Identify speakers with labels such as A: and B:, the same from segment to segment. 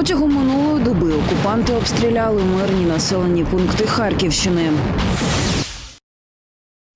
A: Протягом минулої доби окупанти обстріляли мирні населені пункти Харківщини.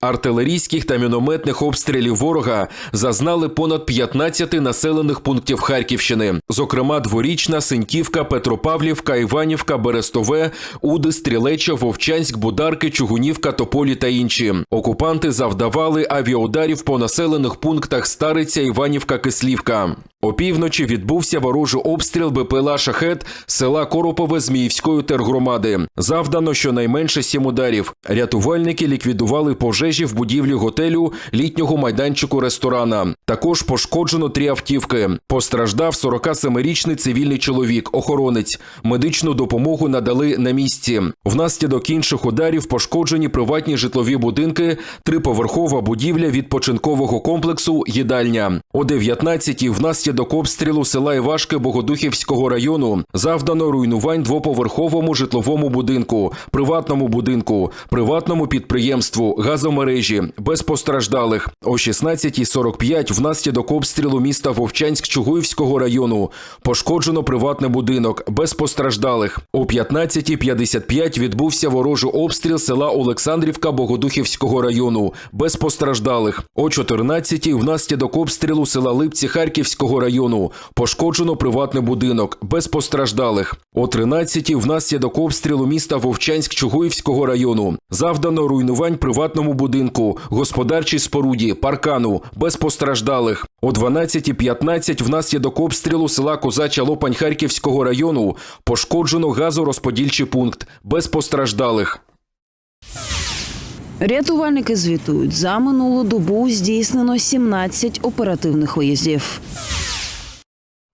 B: Артилерійських та мінометних обстрілів ворога зазнали понад 15 населених пунктів Харківщини, зокрема дворічна, Синьківка, Петропавлівка, Іванівка, Берестове, Уди, Стрілеча, Вовчанськ, Бударки, Чугунівка, Тополі та інші. Окупанти завдавали авіаударів по населених пунктах Стариця, Іванівка, Кислівка. Опівночі відбувся ворожий обстріл БПЛА «Шахет» села Коропове Зміївської тергромади. Завдано щонайменше сім ударів. Рятувальники ліквідували пожежі в будівлі готелю, літнього майданчику ресторана. Також пошкоджено три автівки. Постраждав 47-річний цивільний чоловік, охоронець. Медичну допомогу надали на місці. Внаслідок інших ударів пошкоджені приватні житлові будинки, триповерхова будівля відпочинкового комплексу «Їдальня». О 19-й внаслідок обстрілу села Івашки Богодухівського району завдано руйнувань двоповерховому житловому будинку, приватному будинку, приватному підприємству, газомережі, без постраждалих. О 16.45 внаслідок обстрілу міста Вовчанськ Чугуївського району пошкоджено приватний будинок, без постраждалих. О 15.55 відбувся ворожий обстріл села Олександрівка Богодухівського району, без постраждалих. О 14.00 внаслідок обстрілу села Липці Харківського району пошкоджено приватний будинок, без постраждалих. О 13.00 внаслідок обстрілу міста Вовчанськ Чугуївського району завдано руйнувань приватному будинку, господарчій споруді, паркану, без постраждалих. О 12.15 внаслідок обстрілу села Козача Лопань Харківського району пошкоджено газорозподільчий пункт, без постраждалих.
A: Рятувальники звітують, за минулу добу здійснено 17 оперативних виїздів.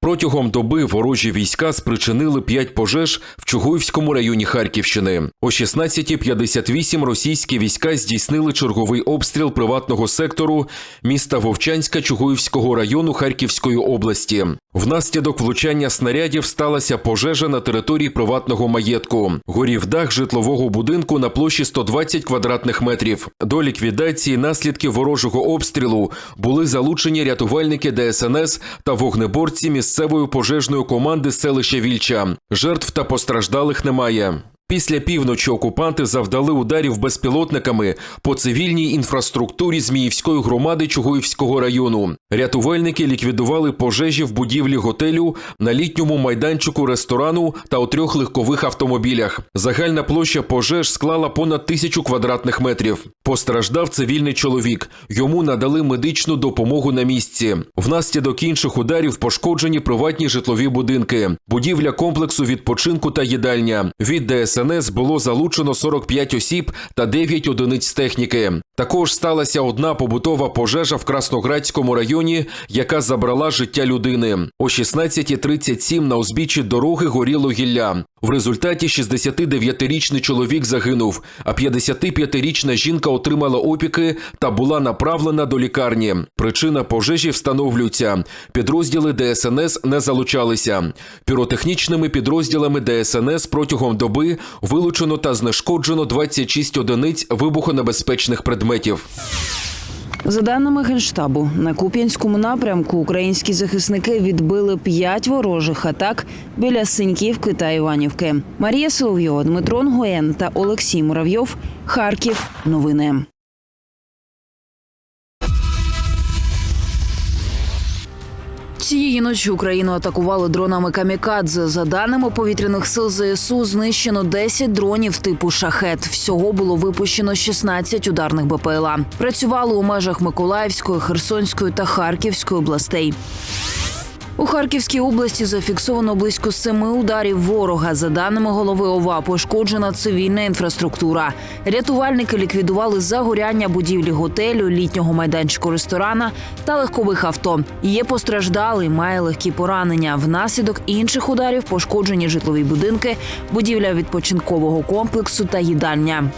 B: Протягом доби ворожі війська спричинили п'ять пожеж в Чугуївському районі Харківщини. О 16.58 російські війська здійснили черговий обстріл приватного сектору міста Вовчанська Чугуївського району Харківської області. Внаслідок влучання снарядів сталася пожежа на території приватного маєтку. Горів дах житлового будинку на площі 120 квадратних метрів. До ліквідації наслідків ворожого обстрілу були залучені рятувальники ДСНС та вогнеборці місцевої пожежної команди селища Вільча. Жертв та постраждалих немає. Після півночі окупанти завдали ударів безпілотниками по цивільній інфраструктурі Зміївської громади Чугуївського району. Рятувальники ліквідували пожежі в будівлі готелю на літньому майданчику ресторану та у трьох легкових автомобілях. Загальна площа пожеж склала понад тисячу квадратних метрів. Постраждав цивільний чоловік. Йому надали медичну допомогу на місці. Внаслідок інших ударів пошкоджені приватні житлові будинки, будівля комплексу відпочинку та їдальня. Від ДСНС було залучено 45 осіб та 9 одиниць техніки. Також сталася одна побутова пожежа в Красноградському районі, яка забрала життя людини. О 16.37 на узбіччі дороги горіло гілля. В результаті 69-річний чоловік загинув, а 55-річна жінка отримала опіки та була направлена до лікарні. Причина пожежі встановлюється. Підрозділи ДСНС не залучалися. Піротехнічними підрозділами ДСНС протягом доби вилучено та знешкоджено 26 одиниць вибухонебезпечних предметів.
A: За даними генштабу, на Куп'янському напрямку українські захисники відбили п'ять ворожих атак біля Синьківки та Іванівки. Марія Соловйова, Дмитро Гоєн та Олексій Муравйов. Харків. Новини. Цієї ночі Україну атакували дронами камікадзе. За даними повітряних сил ЗСУ, знищено 10 дронів типу шахет. Всього було випущено 16 ударних БПЛА. Працювали у межах Миколаївської, Херсонської та Харківської областей. У Харківській області зафіксовано близько семи ударів ворога. За даними голови ОВА, пошкоджена цивільна інфраструктура. Рятувальники ліквідували загоряння будівлі готелю, літнього майданчику ресторана та легкових авто. Є постраждалий, має легкі поранення. Внаслідок інших ударів пошкоджені житлові будинки, будівля відпочинкового комплексу та їдальня.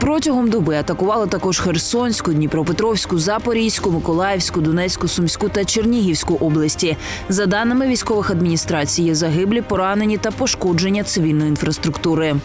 A: Протягом доби атакували також Херсонську, Дніпропетровську, Запорізьку, Миколаївську, Донецьку, Сумську та Чернігівську області. За даними військових адміністрацій, є загиблі, поранені та пошкодження цивільної інфраструктури.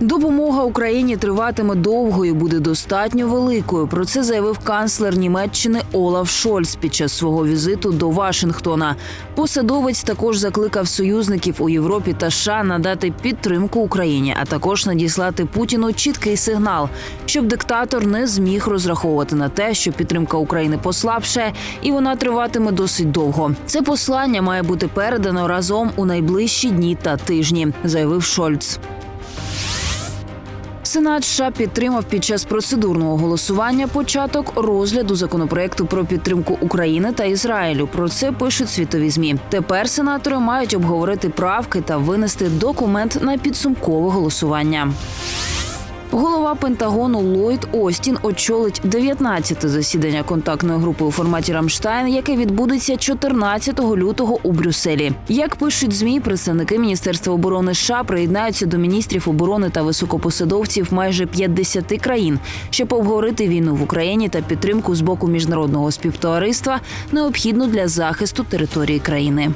A: Допомога Україні триватиме довго і буде достатньо великою. Про це заявив канцлер Німеччини Олаф Шольц під час свого візиту до Вашингтона. Посадовець також закликав союзників у Європі та США надати підтримку Україні, а також надіслати Путіну чіткий сигнал, щоб диктатор не зміг розраховувати на те, що підтримка України послабше, і вона триватиме досить довго. Це послання має бути передано разом у найближчі дні та тижні, заявив Шольц. Сенат США підтримав під час процедурного голосування початок розгляду законопроекту про підтримку України та Ізраїлю. Про це пишуть світові змі. Тепер сенатори мають обговорити правки та винести документ на підсумкове голосування. Голова Пентагону Ллойд Остін очолить 19-те засідання контактної групи у форматі Рамштайн, яке відбудеться 14 лютого у Брюсселі. Як пишуть змі, представники Міністерства оборони США приєднаються до міністрів оборони та високопосадовців майже 50 країн, щоб обговорити війну в Україні та підтримку з боку міжнародного співтовариства, необхідну для захисту території країни.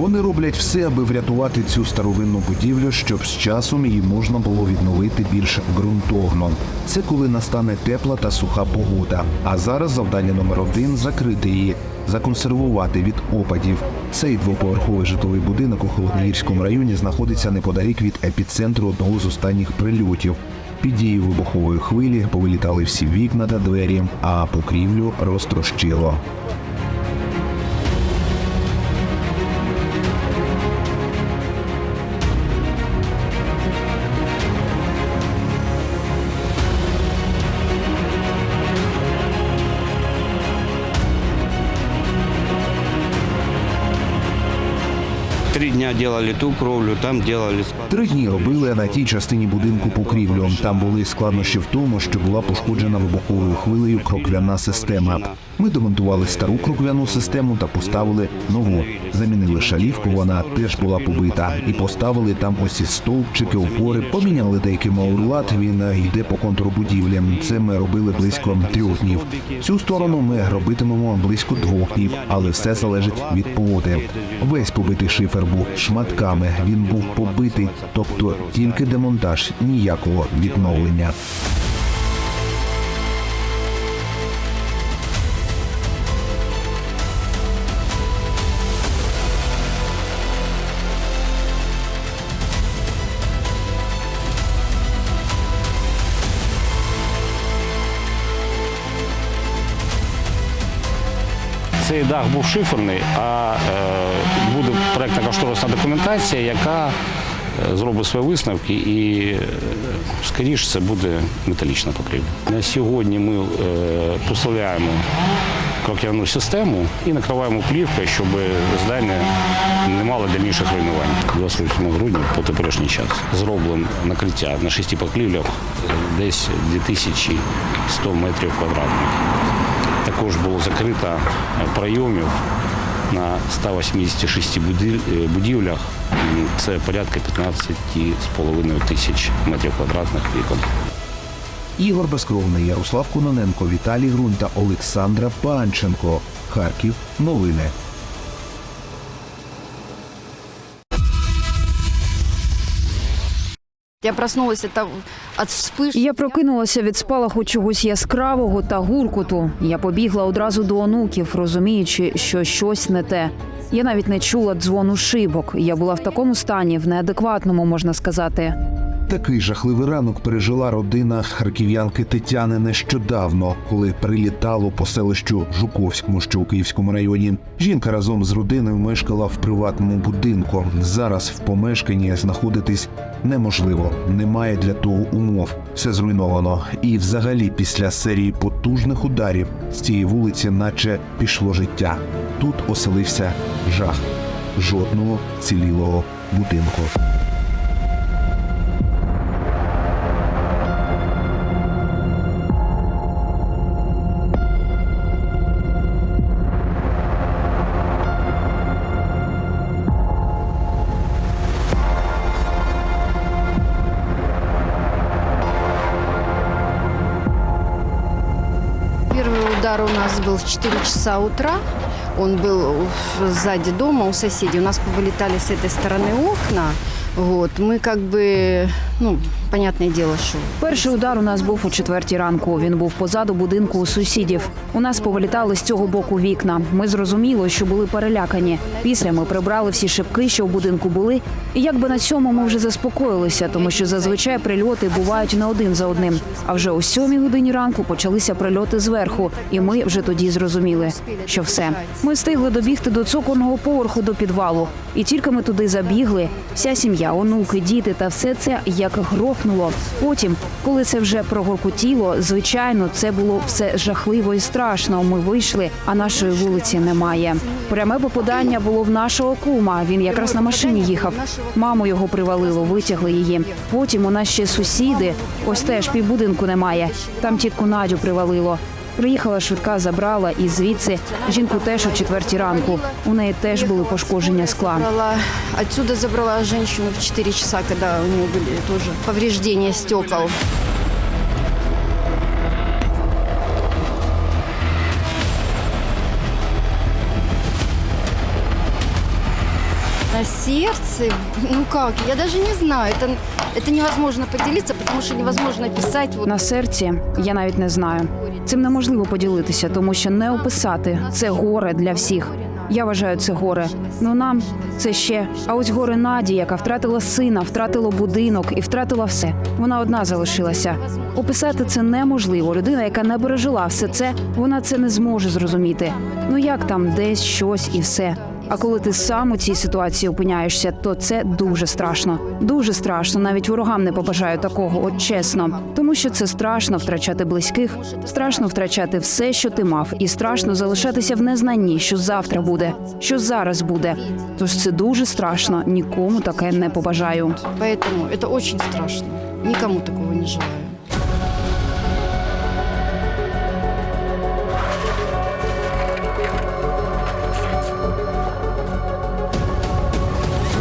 C: Вони роблять все, аби врятувати цю старовинну будівлю, щоб з часом її можна було відновити більш ґрунтовно. Це коли настане тепла та суха погода. А зараз завдання номер один закрити її, законсервувати від опадів. Цей двоповерховий житловий будинок у Холодногірському районі знаходиться неподалік від епіцентру одного з останніх прильотів. Під дією вибухової хвилі повилітали всі вікна та двері, а покрівлю розтрощило.
D: Дня делали ту кровлю, там делали склад.
C: Три дні робили на тій частині будинку покрівлю. Там були складнощі в тому, що була пошкоджена вибуховою хвилею кроквяна система. Ми демонтували стару кроквяну систему та поставили нову. Замінили шалівку, вона теж була побита, і поставили там ось ці стовпчики, опори. Поміняли деякий маурлат. Він йде по контуру будівлі. Це ми робили близько трьох днів. Цю сторону ми робитимемо близько двох днів, але все залежить від погоди. Весь побитий шифер був шматками. Він був побитий, тобто тільки демонтаж, ніякого відновлення.
D: Цей дах був шиферний, а е, буде проектна кошторисна документація, яка е, зробить свої висновки і, е, скоріше, це буде металічна покрівля. На сьогодні ми поставляємо кроківну систему і накриваємо плівкою, щоб здання не мало дальніших руйнувань. 28 грудня по теперішній час зроблено накриття на шести покрівлях десь 2100 метрів квадратних. Також було закрито прийомів на 186 е, будівлях. Це порядка 15,5 тисяч метрів квадратних вікон.
C: Ігор Безкровний, Ярослав Кононенко, Віталій Грунь та Олександра Панченко. Харків. Новини.
E: Я проснулася та від вспишки.
F: Я прокинулася від спалаху чогось яскравого та гуркоту. Я побігла одразу до онуків, розуміючи, що щось не те. Я навіть не чула дзвону шибок. Я була в такому стані, в неадекватному, можна сказати.
C: Такий жахливий ранок пережила родина харків'янки Тетяни нещодавно, коли прилітало по селищу Жуковському, що у Київському районі. Жінка разом з родиною мешкала в приватному будинку. Зараз в помешканні знаходитись неможливо. Немає для того умов. Все зруйновано. І, взагалі, після серії потужних ударів з цієї вулиці, наче пішло життя. Тут оселився жах. Жодного цілілого будинку.
E: удар у нас был в 4 часа утра. Он был у- сзади дома у соседей. У нас повылетали с этой стороны окна. Вот. Мы как бы, ну, понятное дело, что
F: Перший удар у нас був о четвертій ранку. Він був позаду будинку у сусідів. У нас повилітали з цього боку вікна. Ми зрозуміло, що були перелякані. Після ми прибрали всі шибки, що в будинку були. І якби на цьому ми вже заспокоїлися, тому що зазвичай прильоти бувають не один за одним. А вже о сьомій годині ранку почалися прильоти зверху, і ми вже тоді зрозуміли, що все. Ми встигли добігти до цокольного поверху до підвалу. І тільки ми туди забігли, вся сім'я, онуки, діти та все це як грохнуло. Потім, коли це вже прогоркотіло, звичайно, це було все жахливо і страшно. Ми вийшли, а нашої вулиці немає. Пряме попадання було в нашого кума. Він якраз на машині їхав. Маму його привалило, витягли її. Потім у нас ще сусіди. Ось теж півбудинку немає. Там тітку Надю привалило. Приїхала швидка, забрала і звідси жінку теж о четвертій ранку. У неї теж були пошкодження скла.
E: забрала, отсюда забрала женщину в 4 часа, когда у нее были тоже повреждения стекол. На сердце, ну как, я даже не знаю, это, это невозможно поделиться, потому что невозможно описать. Вот
F: На серці я навіть не знаю. Цим неможливо поділитися, тому що не описати це горе для всіх. Я вважаю це горе. Ну нам це ще. А ось горе Наді, яка втратила сина, втратила будинок і втратила все. Вона одна залишилася. Описати це неможливо. Людина, яка не пережила все це, вона це не зможе зрозуміти. Ну як там десь щось і все. А коли ти сам у цій ситуації опиняєшся, то це дуже страшно. Дуже страшно. Навіть ворогам не побажаю такого, от чесно. Тому що це страшно втрачати близьких, страшно втрачати все, що ти мав, і страшно залишатися в незнанні, що завтра буде, що зараз буде. Тож це дуже страшно. Нікому таке не побажаю.
E: Поэтому это очень страшно. Никому такого не желаю.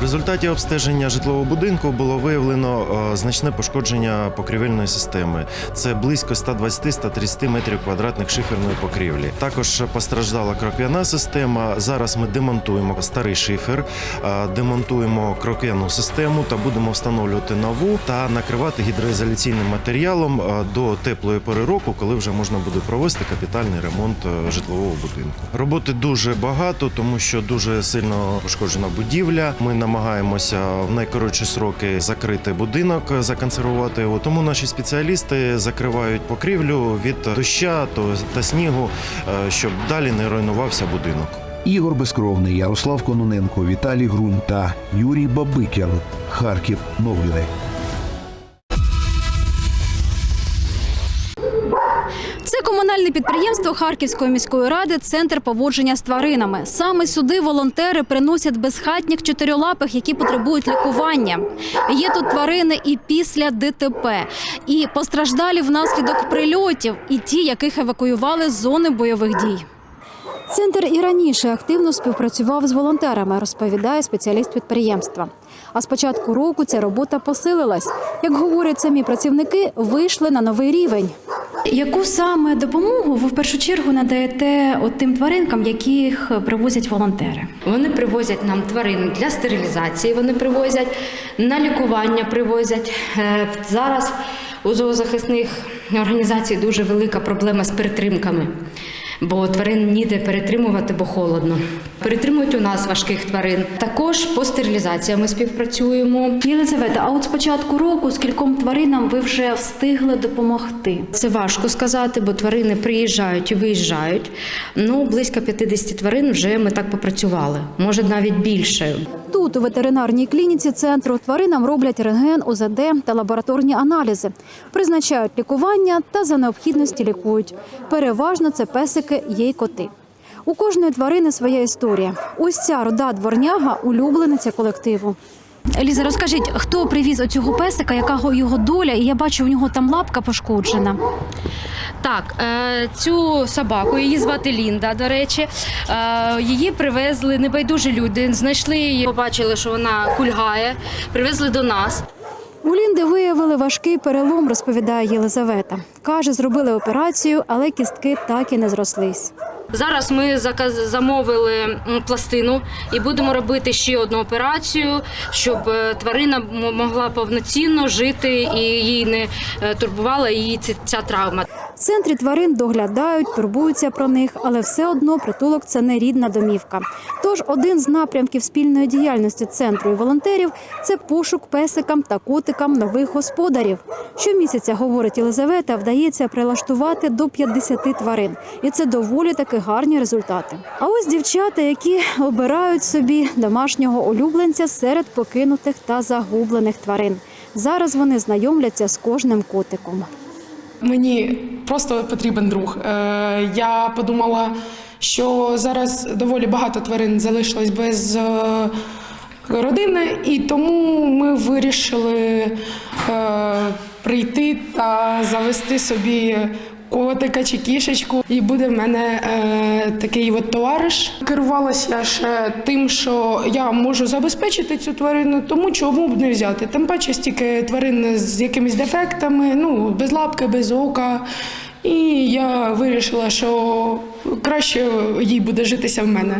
G: Результаті обстеження житлового будинку було виявлено е, значне пошкодження покрівельної системи. Це близько 120-130 метрів квадратних шиферної покрівлі. Також постраждала кроквяна система. Зараз ми демонтуємо старий шифер, е, демонтуємо кроквяну систему та будемо встановлювати нову та накривати гідроізоляційним матеріалом е, до теплої пори року, коли вже можна буде провести капітальний ремонт житлового будинку. Роботи дуже багато, тому що дуже сильно пошкоджена будівля. Ми намагаємося в найкоротші сроки закрити будинок, законсервувати його. Тому наші спеціалісти закривають покрівлю від доща та снігу, е, щоб далі не руйнувався будинок.
C: Ігор Безкровний, Ярослав Кононенко, Віталій Грунь та Юрій Бабикян. Харків. Новини.
H: Комунальне підприємство Харківської міської ради Центр поводження з тваринами. Саме сюди волонтери приносять безхатніх чотирилапих, які потребують лікування. Є тут тварини і після ДТП, і постраждалі внаслідок прильотів, і ті, яких евакуювали з зони бойових дій.
I: Центр і раніше активно співпрацював з волонтерами, розповідає спеціаліст підприємства. А з початку року ця робота посилилась. Як говорять самі працівники, вийшли на новий рівень.
H: Яку саме допомогу ви в першу чергу надаєте от тим тваринкам, яких привозять волонтери?
J: Вони привозять нам тварин для стерилізації, вони привозять на лікування, привозять. Е, Зараз у зоозахисних організацій дуже велика проблема з перетримками, бо тварин ніде перетримувати, бо холодно. Перетримують у нас важких тварин. Також по стерилізації ми співпрацюємо.
H: Єлизавета, а от з початку року скільком тваринам ви вже встигли допомогти?
J: Це важко сказати, бо тварини приїжджають і виїжджають. Ну, близько 50 тварин вже ми так попрацювали, може навіть більше.
I: Тут, у ветеринарній клініці центру, тваринам роблять рентген, ОЗД та лабораторні аналізи, призначають лікування та за необхідності лікують. Переважно це песики, є й коти. У кожної тварини своя історія. Ось ця рода дворняга улюблениця колективу.
H: Ліза, розкажіть, хто привіз оцього песика, яка його доля, і я бачу, у нього там лапка пошкоджена.
J: Так, е, цю собаку, її звати Лінда, до речі. Е, Її привезли небайдужі люди, знайшли її, побачили, що вона кульгає, привезли до нас.
I: У Лінди виявили важкий перелом, розповідає Єлизавета. Каже, зробили операцію, але кістки так і не зрослись.
J: Зараз ми заказ- замовили пластину і будемо робити ще одну операцію, щоб е, тварина могла повноцінно жити і їй не е, турбувала її ця травма.
I: В центрі тварин доглядають, турбуються про них, але все одно притулок це не рідна домівка. Тож один з напрямків спільної діяльності центру і волонтерів це пошук песикам та котикам нових господарів. Щомісяця, говорить Єлизавета, вдається прилаштувати до 50 тварин, і це доволі таки гарні результати. А ось дівчата, які обирають собі домашнього улюбленця серед покинутих та загублених тварин. Зараз вони знайомляться з кожним котиком.
K: Мені просто потрібен друг. Е, я подумала, що зараз доволі багато тварин залишилось без е, родини, і тому ми вирішили е, прийти та завести собі. Котика чи кішечку, і буде в мене е, такий от товариш. Керувалася ще тим, що я можу забезпечити цю тварину, тому чому б не взяти. Тим паче стільки тварин з якимись дефектами, ну без лапки, без ока. І я вирішила, що краще їй буде житися в мене.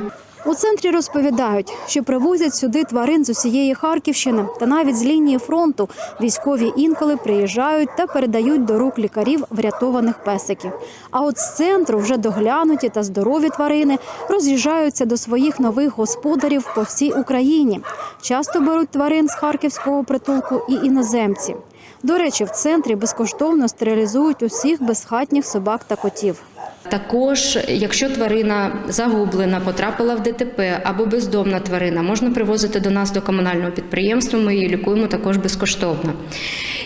I: У центрі розповідають, що привозять сюди тварин з усієї Харківщини та навіть з лінії фронту. Військові інколи приїжджають та передають до рук лікарів врятованих песиків. А от з центру вже доглянуті та здорові тварини роз'їжджаються до своїх нових господарів по всій Україні. Часто беруть тварин з харківського притулку і іноземці. До речі, в центрі безкоштовно стерилізують усіх безхатніх собак та котів.
J: Також, якщо тварина загублена, потрапила в ДТП або бездомна тварина, можна привозити до нас до комунального підприємства. Ми її лікуємо також безкоштовно.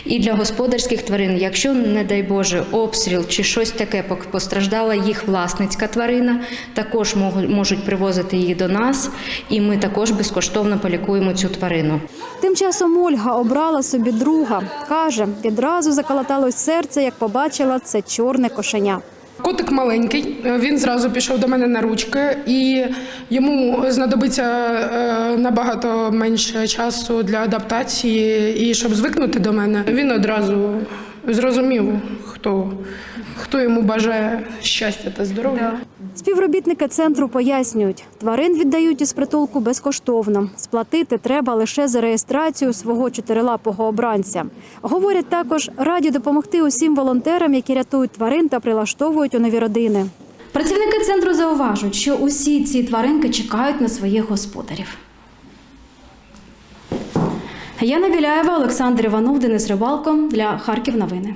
J: І для господарських тварин, якщо, не дай Боже, обстріл чи щось таке постраждала їх власницька тварина, також можуть привозити її до нас, і ми також безкоштовно полікуємо цю тварину.
I: Тим часом Ольга обрала собі друга. Каже, відразу заколоталось серце, як побачила це чорне кошеня.
K: Котик маленький, е, він зразу пішов до мене на ручки, і йому знадобиться е, набагато менше часу для адаптації і щоб звикнути до мене. Він одразу зрозумів, хто, хто йому бажає щастя та здоров'я.
I: Співробітники центру пояснюють, тварин віддають із притулку безкоштовно. Сплатити треба лише за реєстрацію свого чотирилапого обранця. Говорять також, раді допомогти усім волонтерам, які рятують тварин та прилаштовують у нові родини.
H: Працівники центру зауважують, що усі ці тваринки чекають на своїх господарів. Яна Біляєва, Олександр Іванов, Денис Рибалко для Харків новини.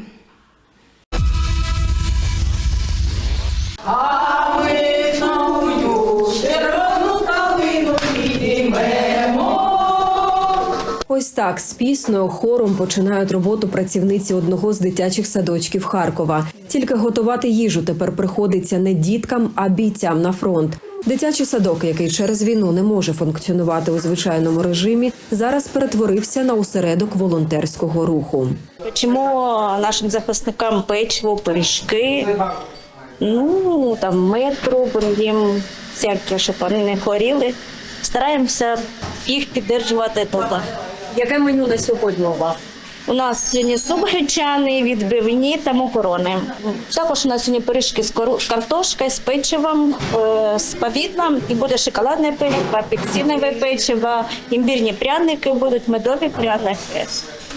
L: Ось так з піснею хором починають роботу працівниці одного з дитячих садочків Харкова. Тільки готувати їжу тепер приходиться не діткам, а бійцям на фронт. Дитячий садок, який через війну не може функціонувати у звичайному режимі, зараз перетворився на осередок волонтерського руху.
M: Печемо нашим захисникам печиво, пиріжки, ну там мед робимо їм всяке, щоб вони не хворіли. Стараємося їх підтримувати тут.
L: Яке меню на сьогодні у вас?
M: У нас сьогодні суп гречаний, відбивні та макарони. Також у нас сьогодні пиріжки з картошкою, з печивом, е, з повідлом і буде шоколадне печиво, апельсинове печиво, імбірні пряники будуть, медові пряники.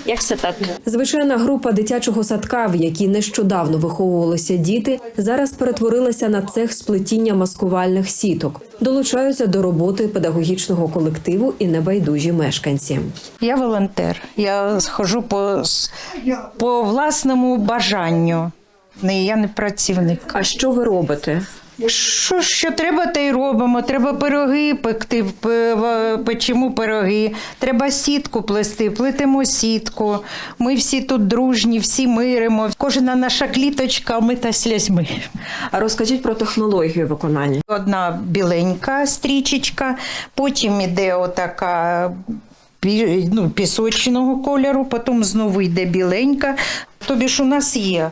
M: Як все так?
L: Звичайна група дитячого садка, в якій нещодавно виховувалися діти, зараз перетворилася на цех сплетіння маскувальних сіток. Долучаються до роботи педагогічного колективу і небайдужі мешканці.
N: Я волонтер. Я схожу по, по власному бажанню. Не, я не працівник.
L: А що ви робите?
N: Що, що треба, те й робимо. Треба пироги пекти, печемо пироги. Треба сітку плести, плетемо сітку. Ми всі тут дружні, всі миримо. Кожна наша кліточка мита слізьми.
L: А розкажіть про технологію виконання.
N: Одна біленька стрічечка, потім іде отака ну, пісочного кольору, потім знову йде біленька. Тобі ж у нас є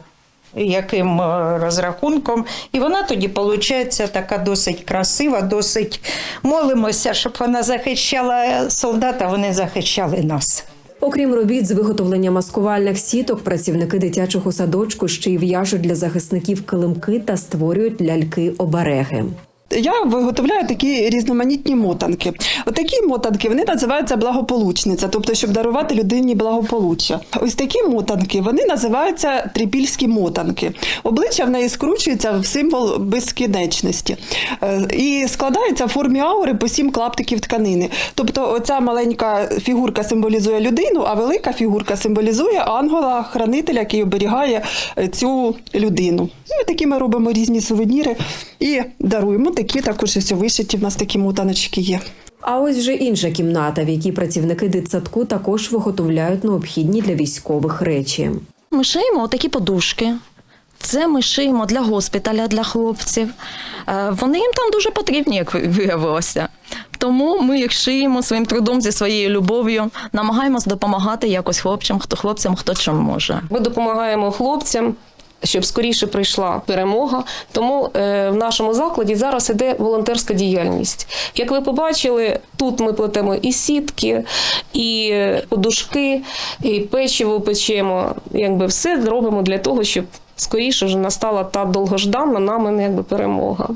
N: яким е, розрахунком, і вона тоді виходить така досить красива, досить молимося, щоб вона захищала солдата, вони захищали нас.
L: Окрім робіт з виготовлення маскувальних сіток, працівники дитячого садочку ще й в'яжуть для захисників килимки та створюють ляльки-обереги.
O: Я виготовляю такі різноманітні мотанки. Отакі мотанки вони називаються благополучниця, тобто щоб дарувати людині благополуччя. Ось такі мотанки вони називаються трипільські мотанки. Обличчя в неї скручується в символ безкінечності Е, і складається в формі аури по сім клаптиків тканини. Тобто, оця маленька фігурка символізує людину, а велика фігурка символізує ангела-хранителя, який оберігає е, цю людину. Ну, такі ми робимо різні сувеніри і даруємо. Такі також ось вишиті. В нас такі мотаночки є.
L: А ось вже інша кімната, в якій працівники дитсадку також виготовляють необхідні для військових речі.
P: Ми шиємо такі подушки. Це ми шиємо для госпіталя для хлопців. Е, Вони їм там дуже потрібні, як виявилося. Тому ми їх шиємо своїм трудом зі своєю любов'ю, намагаємось допомагати якось хлопцям, хто хлопцям, хто чим може.
Q: Ми допомагаємо хлопцям. Щоб скоріше прийшла перемога, тому е, в нашому закладі зараз іде волонтерська діяльність. Як ви побачили, тут ми плетемо і сітки, і подушки, і печиво печемо. Якби все робимо для того, щоб скоріше вже настала та довгожданна нами якби перемога.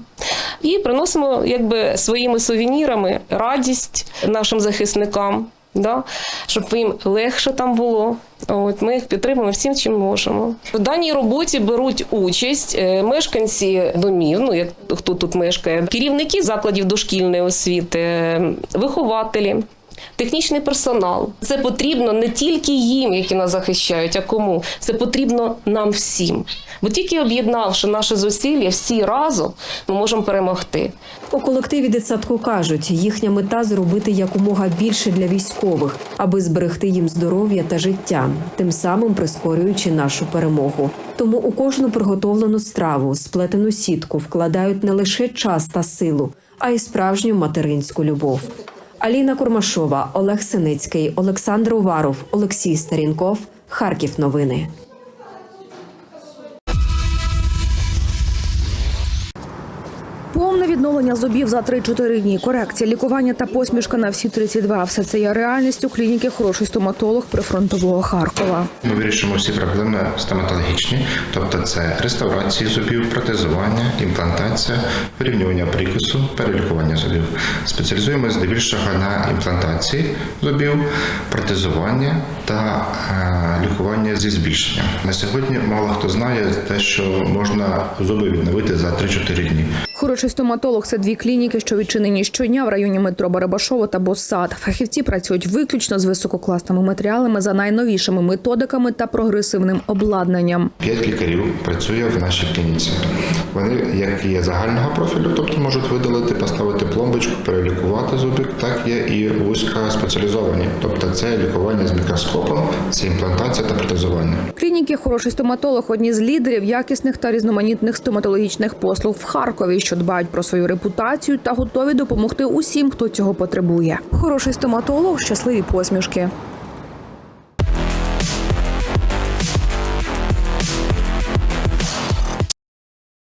Q: І приносимо якби своїми сувенірами радість нашим захисникам. Да, щоб їм легше там було. От ми їх підтримуємо всім, чим можемо. В даній роботі беруть участь е, мешканці домів, ну як хто тут мешкає, керівники закладів дошкільної освіти, е, вихователі. Технічний персонал це потрібно не тільки їм, які нас захищають, а кому це потрібно нам всім. Бо тільки об'єднавши наші зусилля всі разом, ми можемо перемогти.
L: У колективі дитсадку кажуть, їхня мета зробити якомога більше для військових, аби зберегти їм здоров'я та життя, тим самим прискорюючи нашу перемогу. Тому у кожну приготовлену страву, сплетену сітку вкладають не лише час та силу, а й справжню материнську любов. Аліна Курмашова, Олег Синицький, Олександр Уваров, Олексій Старінков. Харків новини.
R: Відновлення зубів за 3-4 дні, корекція, лікування та посмішка на всі 32. Все це є реальністю клініки хороший стоматолог прифронтового Харкова.
S: Ми вирішимо всі проблеми стоматологічні, тобто це реставрації зубів, протезування, імплантація, вирівнювання прикусу, перелікування зубів. Спеціалізуємося здебільшого на імплантації зубів, протезування та е, лікування зі збільшенням. На сьогодні мало хто знає те, що можна зуби відновити за 3-4 дні.
R: Хороший стоматолог це дві клініки, що відчинені щодня в районі метро Барабашово та Боссад. Фахівці працюють виключно з висококласними матеріалами за найновішими методиками та прогресивним обладнанням.
S: П'ять лікарів працює в нашій клініці. Вони як є загального профілю, тобто можуть видалити, поставити пломбочку, перелікувати зубик, так є і вузькоспеціалізовані, тобто це лікування з мікроскопом, це імплантація та протезування.
R: Клініки хороший стоматолог одні з лідерів якісних та різноманітних стоматологічних послуг в Харкові, що дбають про свою репутацію та готові допомогти усім, хто цього потребує. Хороший стоматолог, щасливі посмішки.